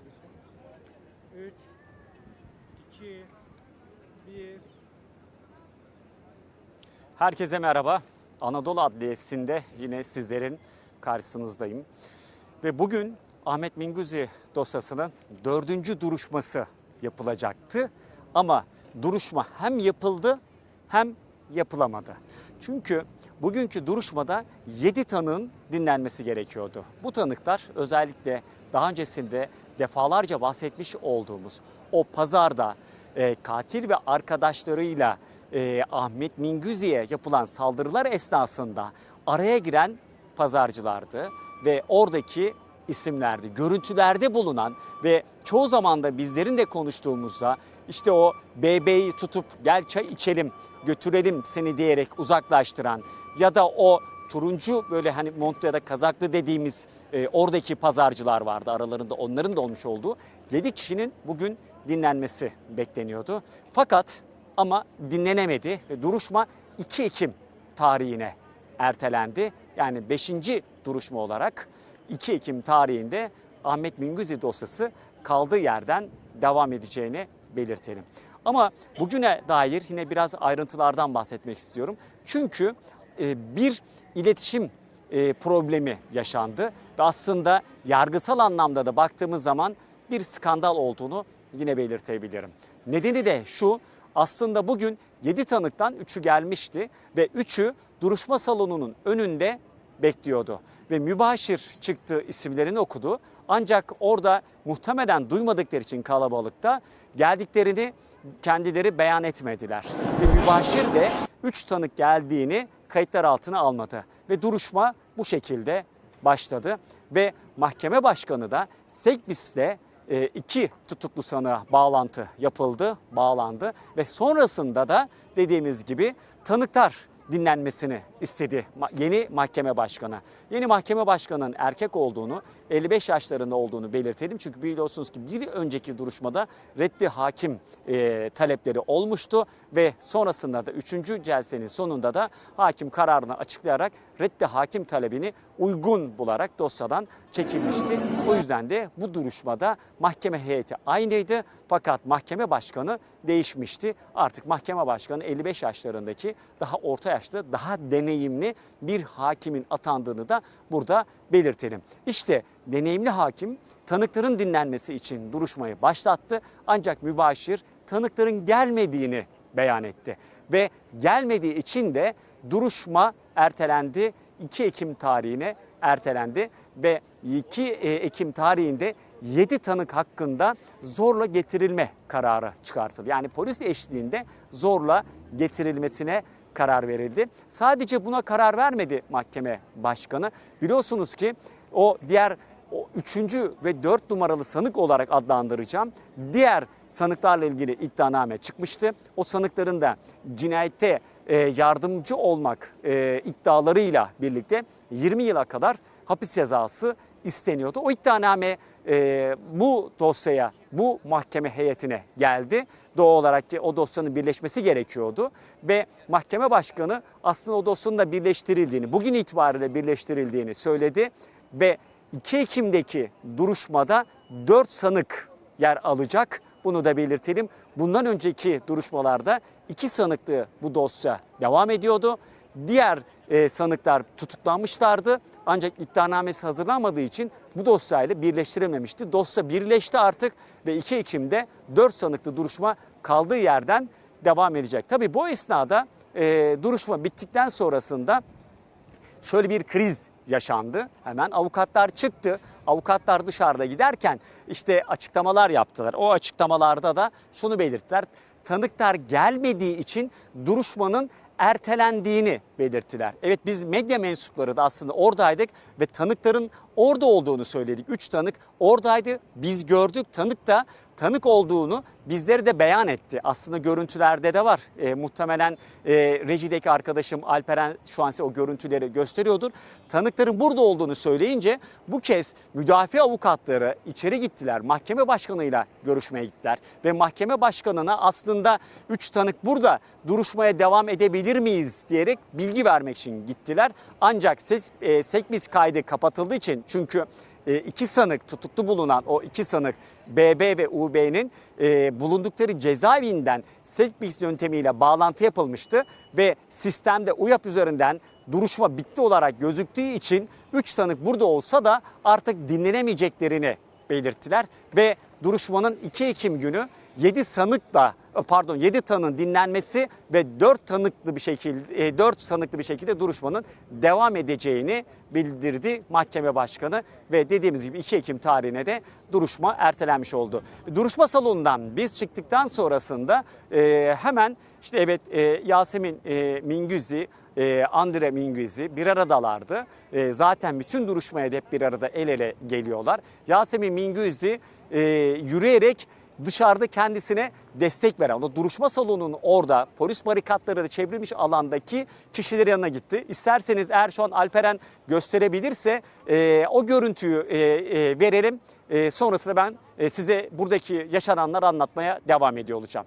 kardeşim. 3 2 1 Herkese merhaba. Anadolu Adliyesi'nde yine sizlerin karşısınızdayım. Ve bugün Ahmet Minguzzi dosyasının dördüncü duruşması yapılacaktı. Ama duruşma hem yapıldı hem yapılamadı. Çünkü bugünkü duruşmada 7 tanığın dinlenmesi gerekiyordu. Bu tanıklar özellikle daha öncesinde defalarca bahsetmiş olduğumuz o pazarda e, katil ve arkadaşlarıyla e, Ahmet Minguzzi'ye yapılan saldırılar esnasında araya giren pazarcılardı ve oradaki isimlerdi. Görüntülerde bulunan ve çoğu zaman da bizlerin de konuştuğumuzda işte o bebeği tutup gel çay içelim götürelim seni diyerek uzaklaştıran ya da o turuncu böyle hani montlu ya da kazaklı dediğimiz e, oradaki pazarcılar vardı aralarında onların da olmuş olduğu 7 kişinin bugün dinlenmesi bekleniyordu. Fakat ama dinlenemedi ve duruşma 2 Ekim tarihine ertelendi. Yani 5. duruşma olarak 2 Ekim tarihinde Ahmet Minguzzi dosyası kaldığı yerden devam edeceğini belirtelim. Ama bugüne dair yine biraz ayrıntılardan bahsetmek istiyorum. Çünkü bir iletişim e, problemi yaşandı ve aslında yargısal anlamda da baktığımız zaman bir skandal olduğunu yine belirtebilirim. Nedeni de şu aslında bugün 7 tanıktan 3'ü gelmişti ve 3'ü duruşma salonunun önünde bekliyordu. Ve mübaşir çıktı isimlerini okudu. Ancak orada muhtemelen duymadıkları için kalabalıkta geldiklerini kendileri beyan etmediler. Ve mübaşir de 3 tanık geldiğini kayıtlar altına almadı. Ve duruşma bu şekilde başladı. Ve mahkeme başkanı da Sekbis'te e, iki tutuklu sanığa bağlantı yapıldı, bağlandı ve sonrasında da dediğimiz gibi tanıklar dinlenmesini istedi yeni mahkeme başkanı. Yeni mahkeme başkanının erkek olduğunu, 55 yaşlarında olduğunu belirtelim. Çünkü biliyorsunuz ki bir önceki duruşmada reddi hakim e, talepleri olmuştu ve sonrasında da 3. celsenin sonunda da hakim kararını açıklayarak reddi hakim talebini uygun bularak dosyadan çekilmişti. O yüzden de bu duruşmada mahkeme heyeti aynıydı fakat mahkeme başkanı değişmişti. Artık mahkeme başkanı 55 yaşlarındaki daha orta yaşlı, daha deneyimli bir hakimin atandığını da burada belirtelim. İşte deneyimli hakim tanıkların dinlenmesi için duruşmayı başlattı ancak mübaşir tanıkların gelmediğini beyan etti. Ve gelmediği için de duruşma ertelendi 2 Ekim tarihine ertelendi ve 2 Ekim tarihinde 7 tanık hakkında zorla getirilme kararı çıkartıldı. Yani polis eşliğinde zorla getirilmesine karar verildi. Sadece buna karar vermedi mahkeme başkanı. Biliyorsunuz ki o diğer o üçüncü ve dört numaralı sanık olarak adlandıracağım. Diğer sanıklarla ilgili iddianame çıkmıştı. O sanıkların da cinayette e, yardımcı olmak e, iddialarıyla birlikte 20 yıla kadar hapis cezası isteniyordu. O iddianame e, bu dosyaya, bu mahkeme heyetine geldi. Doğal olarak ki o dosyanın birleşmesi gerekiyordu ve mahkeme başkanı aslında o dosyanın da birleştirildiğini, bugün itibariyle birleştirildiğini söyledi ve 2 Ekim'deki duruşmada 4 sanık yer alacak. Bunu da belirtelim. Bundan önceki duruşmalarda 2 sanıklı bu dosya devam ediyordu. Diğer e, sanıklar tutuklanmışlardı. Ancak iddianamesi hazırlanmadığı için bu dosyayla birleştirememişti. Dosya birleşti artık ve 2 Ekim'de 4 sanıklı duruşma kaldığı yerden devam edecek. Tabii bu esnada e, duruşma bittikten sonrasında şöyle bir kriz yaşandı. Hemen avukatlar çıktı. Avukatlar dışarıda giderken işte açıklamalar yaptılar. O açıklamalarda da şunu belirttiler. Tanıklar gelmediği için duruşmanın ertelendiğini belirttiler. Evet biz medya mensupları da aslında oradaydık ve tanıkların orada olduğunu söyledik. Üç tanık oradaydı. Biz gördük. Tanık da tanık olduğunu bizleri de beyan etti. Aslında görüntülerde de var. E, muhtemelen e, rejideki arkadaşım Alperen şu an size o görüntüleri gösteriyordur. Tanıkların burada olduğunu söyleyince bu kez müdafi avukatları içeri gittiler. Mahkeme başkanıyla görüşmeye gittiler. Ve mahkeme başkanına aslında 3 tanık burada duruşmaya devam edebilir miyiz diyerek bilgi vermek için gittiler. Ancak ses, e, sekbis kaydı kapatıldığı için çünkü iki sanık tutuklu bulunan o iki sanık BB ve UB'nin e, bulundukları cezaevinden Setbix yöntemiyle bağlantı yapılmıştı ve sistemde UYAP üzerinden duruşma bitti olarak gözüktüğü için 3 tanık burada olsa da artık dinlenemeyeceklerini belirttiler ve duruşmanın 2 Ekim günü 7 sanıkla pardon 7 tanığın dinlenmesi ve 4 tanıklı bir şekilde 4 sanıklı bir şekilde duruşmanın devam edeceğini bildirdi mahkeme başkanı ve dediğimiz gibi 2 Ekim tarihine de duruşma ertelenmiş oldu. Duruşma salonundan biz çıktıktan sonrasında e, hemen işte evet e, Yasemin e, Mingüzi e, Andre Mingüzi bir aradalardı. E, zaten bütün duruşmaya da hep bir arada el ele geliyorlar. Yasemin Mingüzi e, yürüyerek dışarıda kendisine destek veren, o duruşma salonunun orada polis barikatları çevrilmiş alandaki kişilerin yanına gitti. İsterseniz eğer şu an Alperen gösterebilirse e, o görüntüyü e, e, verelim. E, sonrasında ben e, size buradaki yaşananları anlatmaya devam ediyor olacağım.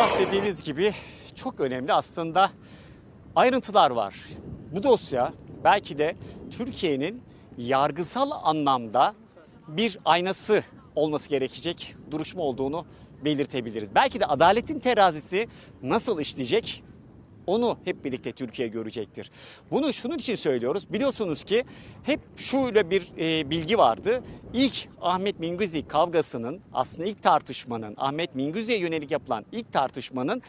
Aslında dediğiniz gibi çok önemli aslında ayrıntılar var. Bu dosya belki de Türkiye'nin yargısal anlamda bir aynası olması gerekecek duruşma olduğunu belirtebiliriz. Belki de adaletin terazisi nasıl işleyecek onu hep birlikte Türkiye görecektir. Bunu şunun için söylüyoruz. Biliyorsunuz ki hep şöyle bir e, bilgi vardı. İlk Ahmet Mingüzi kavgasının aslında ilk tartışmanın Ahmet Mingüzi'ye yönelik yapılan ilk tartışmanın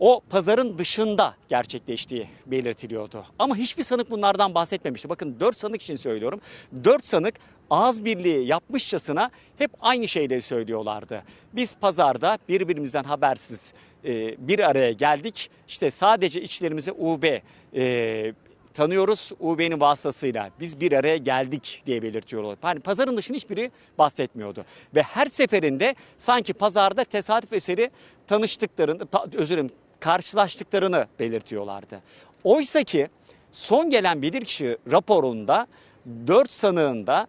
o pazarın dışında gerçekleştiği belirtiliyordu. Ama hiçbir sanık bunlardan bahsetmemişti. Bakın 4 sanık için söylüyorum. 4 sanık ağız birliği yapmışçasına hep aynı şeyleri söylüyorlardı. Biz pazarda birbirimizden habersiz e, bir araya geldik. İşte sadece içlerimize UB tanıyoruz UB'nin vasıtasıyla. Biz bir araya geldik diye belirtiyorlar. Yani pazarın dışında hiçbiri bahsetmiyordu. Ve her seferinde sanki pazarda tesadüf eseri tanıştıklarını, ta, özür dilerim, karşılaştıklarını belirtiyorlardı. Oysa ki son gelen bilirkişi raporunda 4 sanığında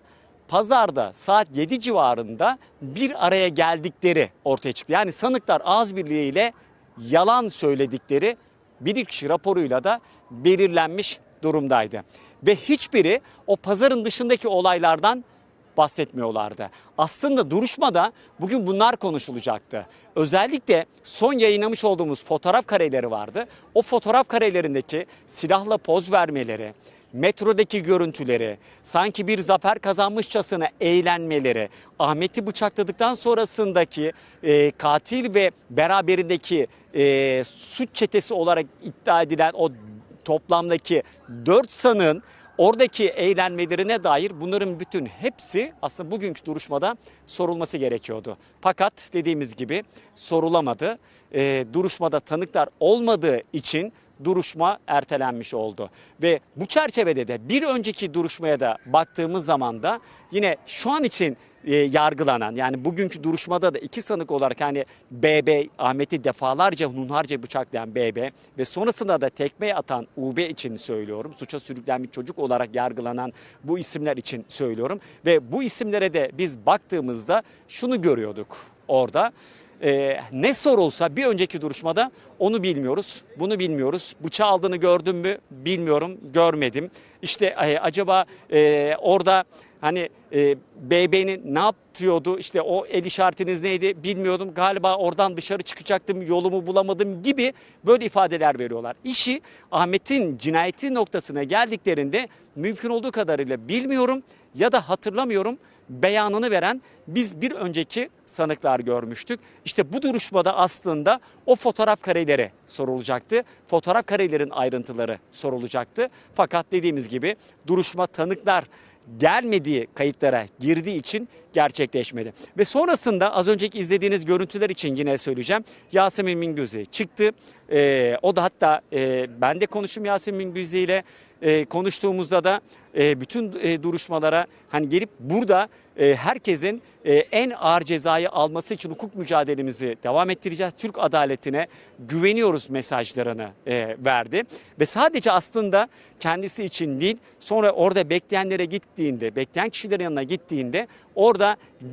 pazarda saat 7 civarında bir araya geldikleri ortaya çıktı. Yani sanıklar ağız birliğiyle yalan söyledikleri bilirkişi raporuyla da belirlenmiş durumdaydı. Ve hiçbiri o pazarın dışındaki olaylardan bahsetmiyorlardı. Aslında duruşmada bugün bunlar konuşulacaktı. Özellikle son yayınlamış olduğumuz fotoğraf kareleri vardı. O fotoğraf karelerindeki silahla poz vermeleri, metrodaki görüntüleri, sanki bir zafer kazanmışçasına eğlenmeleri, Ahmet'i bıçakladıktan sonrasındaki e, katil ve beraberindeki e, suç çetesi olarak iddia edilen o toplamdaki 4 sanığın oradaki eğlenmelerine dair bunların bütün hepsi aslında bugünkü duruşmada sorulması gerekiyordu. Fakat dediğimiz gibi sorulamadı. Ee, duruşmada tanıklar olmadığı için duruşma ertelenmiş oldu. Ve bu çerçevede de bir önceki duruşmaya da baktığımız zaman da yine şu an için e, yargılanan yani bugünkü duruşmada da iki sanık olarak hani BB Ahmet'i defalarca hunharca bıçaklayan BB ve sonrasında da tekme atan UB için söylüyorum. Suça sürüklenmiş çocuk olarak yargılanan bu isimler için söylüyorum. Ve bu isimlere de biz baktığımızda şunu görüyorduk orada. Ee, ne sorulsa bir önceki duruşmada onu bilmiyoruz, bunu bilmiyoruz. Bıçağı aldığını gördüm mü bilmiyorum, görmedim. İşte e, acaba e, orada hani e, BB'nin ne yapıyordu, işte o el işaretiniz neydi bilmiyordum. Galiba oradan dışarı çıkacaktım, yolumu bulamadım gibi böyle ifadeler veriyorlar. İşi Ahmet'in cinayeti noktasına geldiklerinde mümkün olduğu kadarıyla bilmiyorum ya da hatırlamıyorum beyanını veren biz bir önceki sanıklar görmüştük. İşte bu duruşmada aslında o fotoğraf kareleri sorulacaktı. Fotoğraf karelerin ayrıntıları sorulacaktı. Fakat dediğimiz gibi duruşma tanıklar gelmediği kayıtlara girdiği için gerçekleşmedi. Ve sonrasında az önceki izlediğiniz görüntüler için yine söyleyeceğim. Yasemin Mingüzi çıktı. Ee, o da hatta e, ben de konuştum Yasemin Mingüzi ile e, konuştuğumuzda da e, bütün e, duruşmalara hani gelip burada e, herkesin e, en ağır cezayı alması için hukuk mücadelemizi devam ettireceğiz. Türk adaletine güveniyoruz mesajlarını e, verdi. Ve sadece aslında kendisi için değil sonra orada bekleyenlere gittiğinde, bekleyen kişilerin yanına gittiğinde orada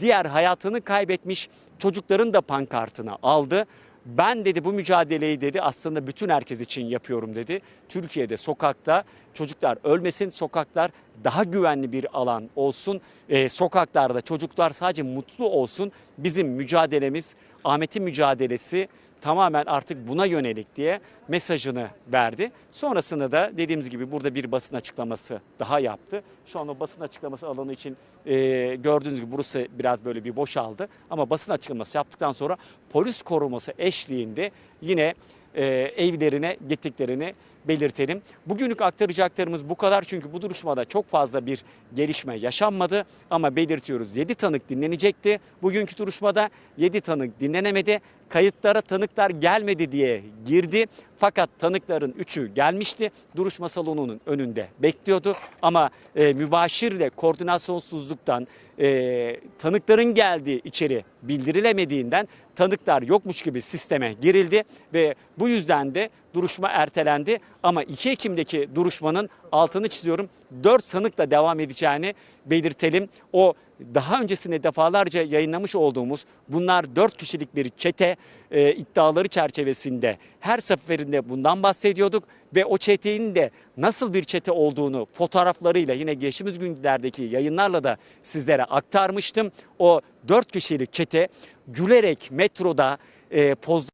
diğer hayatını kaybetmiş çocukların da pankartını aldı. Ben dedi bu mücadeleyi dedi aslında bütün herkes için yapıyorum dedi. Türkiye'de sokakta çocuklar ölmesin, sokaklar daha güvenli bir alan olsun. Ee, sokaklarda çocuklar sadece mutlu olsun. Bizim mücadelemiz, Ahmet'in mücadelesi tamamen artık buna yönelik diye mesajını verdi. Sonrasında da dediğimiz gibi burada bir basın açıklaması daha yaptı. Şu an o basın açıklaması alanı için e, gördüğünüz gibi burası biraz böyle bir boşaldı. Ama basın açıklaması yaptıktan sonra polis koruması eşliğinde yine e, evlerine gittiklerini belirtelim. Bugünlük aktaracaklarımız bu kadar çünkü bu duruşmada çok fazla bir gelişme yaşanmadı ama belirtiyoruz 7 tanık dinlenecekti. Bugünkü duruşmada 7 tanık dinlenemedi. Kayıtlara tanıklar gelmedi diye girdi. Fakat tanıkların 3'ü gelmişti. Duruşma salonunun önünde bekliyordu. Ama e, mübaşirle koordinasyonsuzluktan e, tanıkların geldiği içeri bildirilemediğinden tanıklar yokmuş gibi sisteme girildi ve bu yüzden de duruşma ertelendi. Ama 2 Ekim'deki duruşmanın altını çiziyorum 4 sanıkla devam edeceğini belirtelim. O daha öncesinde defalarca yayınlamış olduğumuz bunlar 4 kişilik bir çete e, iddiaları çerçevesinde her seferinde bundan bahsediyorduk ve o çetenin de nasıl bir çete olduğunu fotoğraflarıyla yine geçtiğimiz günlerdeki yayınlarla da sizlere aktarmıştım. O 4 kişilik çete gülerek metroda e, poz